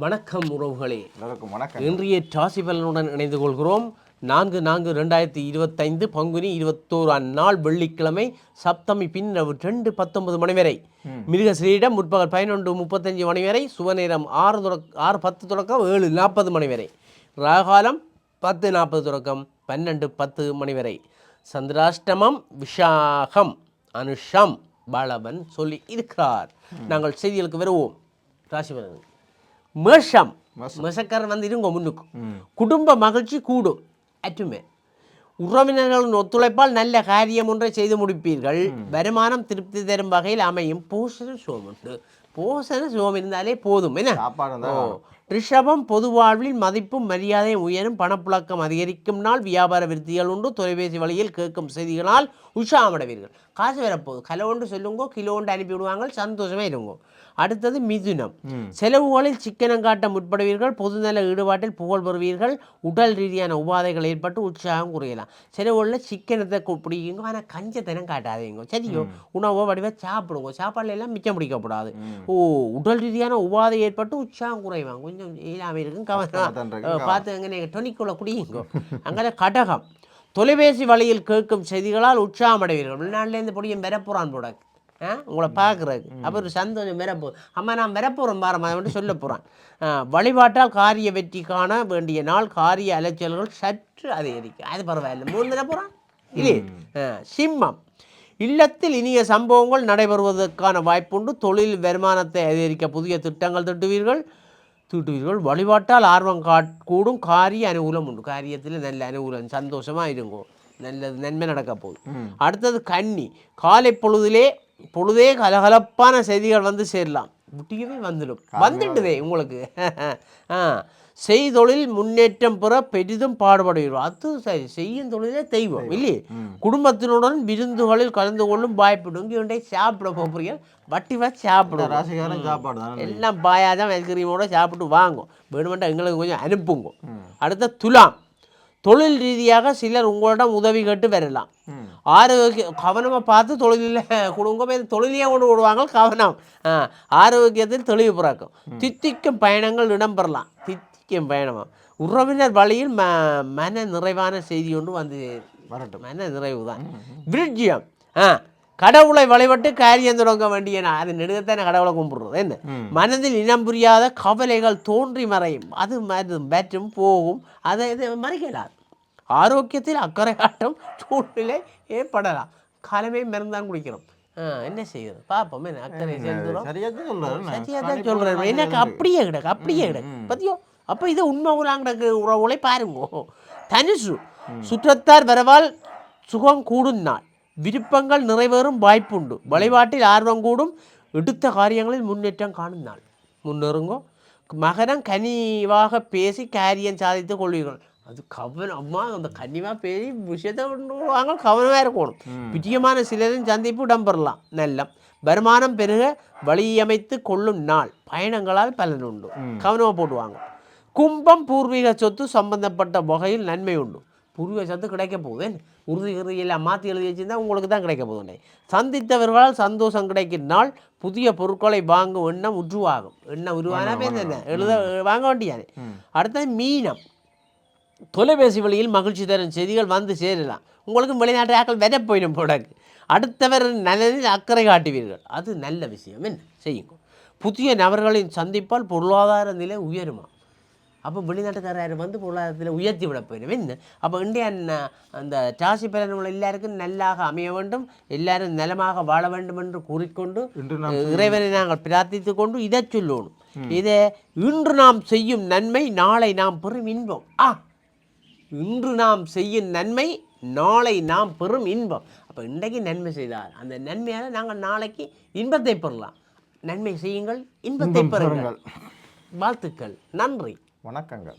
வணக்கம் உறவுகளே. வணக்கம் இன்றைய ராசி பலனுடன் இணைந்து கொள்கிறோம் நான்கு நான்கு ரெண்டாயிரத்தி இருபத்தைந்து பங்குனி இருபத்தோராம் நாள் வெள்ளிக்கிழமை சப்தமி பின்னரவு ரெண்டு பத்தொன்பது மணி வரை. மிருக ஸ்ரீடம் முற்பகல் பதினொன்று முப்பத்தஞ்சு மணி வரை சுவநேரம் ஆறு தொடக்க ஆறு பத்து தொடக்கம் ஏழு நாற்பது மணி வரை. ராகாலம் பத்து நாற்பது தொடக்கம் பன்னெண்டு பத்து மணி வரை. சந்திராஷ்டமம் விஷாகம் அனுஷம் பலவன் சொல்லி இருக்கிறார். நாங்கள் செய்திகளுக்கு வருவோம். ராசி பலன் மேஷம் மேஷக்காரன் வந்து இருங்க முன்னுக்கு குடும்ப மகிழ்ச்சி கூடும் அற்றுமே உறவினர்களின் ஒத்துழைப்பால் நல்ல காரியம் ஒன்றை செய்து முடிப்பீர்கள் வருமானம் திருப்தி தரும் வகையில் அமையும் பூசண சோம் உண்டு பூசண சோம் இருந்தாலே போதும் என்ன ரிஷபம் பொது வாழ்வில் மதிப்பும் மரியாதையும் உயரும் பணப்புழக்கம் அதிகரிக்கும் நாள் வியாபார விருத்திகள் உண்டு தொலைபேசி வழியில் கேட்கும் செய்திகளால் உற்சாகமடைவீர்கள் காசு வரப்போகுது கலை ஒன்று சொல்லுங்கோ கிலோ ஒன்று அனுப்பி விடுவாங்க சந்தோஷமா இருங்கோ அடுத்தது மிதுனம். செலவுகளில் சிக்கனம் காட்ட முற்படுவீர்கள் பொதுநல ஈடுபாட்டில் புகழ் பெறுவீர்கள் உடல் ரீதியான உபாதைகள் ஏற்பட்டு உற்சாகம் குறையலாம். செலவுகளில் சிக்கனத்தை பிடிக்குங்க ஆனால் கஞ்சத்தனம் காட்டாதீங்க. சரியோ உணவோ வடிவ சாப்பிடுங்க. சாப்பாடுல எல்லாம் மிச்சம் பிடிக்கக்கூடாது ஓ உடல் ரீதியான உபாதை ஏற்பட்டு உற்சாகம் குறைவாங்க. கொஞ்சம் இல்லாமல் இருக்கும் கவனம் பார்த்து அங்கே டொனிக்குள்ள குடியுங்க. அங்கே கடகம். தொலைபேசி வழியில் கேட்கும் செய்திகளால் உற்சாகம் அடைவீர்கள். வெளிநாட்டிலேருந்து பொடியும் பெறப்போறான் போட உங்களை பார்க்குறதுக்கு. அப்போ ஒரு சந்தோஷம் பெறப்போ அம்மா நான் பெறப்போகிறேன் பாரும்மா அதை மட்டும் சொல்ல போகிறான் வழிபாட்டால் காரிய வெற்றி காண வேண்டிய நாள் காரிய அலைச்சல்கள் சற்று அதிகரிக்கும். அது பரவாயில்லை. மூணு பெற போகிறான் இல்லையே? சிம்மம். இல்லத்தில் இனிய சம்பவங்கள் நடைபெறுவதற்கான வாய்ப்புண்டு. தொழில் வருமானத்தை அதிகரிக்க புதிய திட்டங்கள் திட்டுவீர்கள். தீட்டுவீர்கள். வழிபாட்டால் ஆர்வம் காட் கூடும் காரிய அனுகூலம் உண்டு. காரியத்தில் நல்ல அனுகூலம் சந்தோஷமாக இருங்கோ. நல்லது நன்மை நடக்க போகுது அடுத்தது கன்னி. காலை பொழுதிலே பொழுதே கலகலப்பான செய்திகள் வந்து சேரலாம். முட்டியவே வந்துடும். வந்துடுதே உங்களுக்கு. ஆ செய்தொழில் முன்னேற்றம் பெற பெரிதும் பாடுபடுகிறோம். அது சரி செய்யும் தொழிலே தெய்வம் இல்லையே? குடும்பத்தினுடன் விருந்துகளில் கலந்து கொள்ளும் வாய்ப்பு இங்கே ஒன்றை சாப்பிட போகிறீர்கள் வட்டி வா சாப்பிடுவோம். ராசிக்காரன் சாப்பாடு எல்லாம் பாயாதான் ஐஸ்கிரீமோட சாப்பிட்டு வாங்கும். வேணுமெண்டா எங்களுக்கு கொஞ்சம் அனுப்புங்க. அடுத்த துலாம். தொழில் ரீதியாக சிலர் உங்களிடம் உதவி கேட்டு வரலாம். ஆரோக்கிய கவனமாக பார்த்து தொழிலில் கொடுங்க தொழிலையே கொண்டு விடுவாங்க கவனம். ஆரோக்கியத்தில் தெளிவு பிறக்கும். தித்திக்கும் பயணங்கள் இடம்பெறலாம். தித்திக்கும் பயணம். உறவினர் வழியில் ம மன நிறைவான செய்தி ஒன்று வந்து வரட்டும். மன நிறைவு தான். விருட்சியம் ஆ கடவுளை வழிபட்டு காரியம் தொடங்க வேண்டிய அது நெடுகத்தான கடவுளை கும்பிடுறது. என்ன? மனதில் இனம் புரியாத கவலைகள் தோன்றி மறையும். அது மறு- மற்றும் போகும். அதை இது மறைக்கலாது. ஆரோக்கியத்தில் அக்கறை காட்டும் சூழ்நிலை ஏற்படலாம். காலமே மருந்தான் குடிக்கிறோம். என்ன செய்யுது பார்ப்போம். என்ன அக்கறை செலுத்துறோம் சரியா தான் சொல்கிறேன் எனக்கு அப்படியே கிடக்கு அப்படியே கிடக்கு. பத்தியோ? அப்போ இது உண்மை உலாங்கிடக்கு உறவுகளை பாருங்க. தனுசு சுற்றத்தார் வரவால் சுகம் கூடும் நாள். விருப்பங்கள் நிறைவேறும் வாய்ப்புண்டு. வழிபாட்டில் ஆர்வம் கூடும். எடுத்த காரியங்களில் முன்னேற்றம் காணும் நாள். முன்னேறுங்கோ. மகரம் கனிவாக பேசி காரியம் சாதித்து கொள்வீர்கள். அது கவனம் அம்மா அந்த கனிவாக பேசி விஷயத்தை கொண்டு வாங்க கவனமாக இருக்கணும் பிரியமான சிலரின் சந்திப்பு இடம்பெறலாம் நல்ல வருமானம் பெருக வழியமைத்து கொள்ளும் நாள் பயணங்களால் பலன் உண்டு கவனமாக போடுவாங்க கும்பம் பூர்வீக சொத்து சம்பந்தப்பட்ட வகையில் நன்மை உண்டு பூர்வீக சொத்து கிடைக்க போகுது உறுதி கிருதி எல்லாம் மாற்றி எழுதி வச்சிருந்தா உங்களுக்கு தான் கிடைக்க போகுது சந்தித்தவர்களால் சந்தோஷம் கிடைக்கும் நாள் புதிய பொருட்களை வாங்கும் எண்ணம் உருவாகும் எண்ணம் உருவானா பேர் என்ன எழுத வாங்க வேண்டியானே அடுத்தது மீனம் தொலைபேசி வழியில் மகிழ்ச்சி தரும் செய்திகள் வந்து சேரலாம். உங்களுக்கு வெளிநாட்டு ஆக்கள் விதை போயிடும் போடக்கு அடுத்தவர் நலனில் அக்கறை காட்டுவீர்கள். அது நல்ல விஷயம். என்ன? செய்யுங்க. புதிய நபர்களின் சந்திப்பால் பொருளாதார நிலை உயருமா? அப்போ வெளிநாட்டுக்காரர் வந்து பொருளாதாரத்தில் உயர்த்தி விட போயிடும். என்ன? அப்போ இந்தியா அந்த ராசி பலன்கள் எல்லாருக்கும் நல்லாக அமைய வேண்டும். எல்லாரும் நலமாக வாழ வேண்டும் என்று கூறிக்கொண்டு இறைவனை நாங்கள் பிரார்த்தித்துக் கொண்டு இதை சொல்லணும் இதை இன்று நாம் செய்யும் நன்மை நாளை நாம் பெறும் இன்பம். ஆ இன்று நாம் செய்யும் நன்மை நாளை நாம் பெறும் இன்பம். அப்போ இன்றைக்கு நன்மை செய்தால் அந்த நன்மையால் நாங்கள் நாளைக்கு இன்பத்தை பெறலாம். நன்மை செய்யுங்கள் இன்பத்தை பெறுங்கள். வாழ்த்துக்கள். நன்றி. வணக்கங்கள்.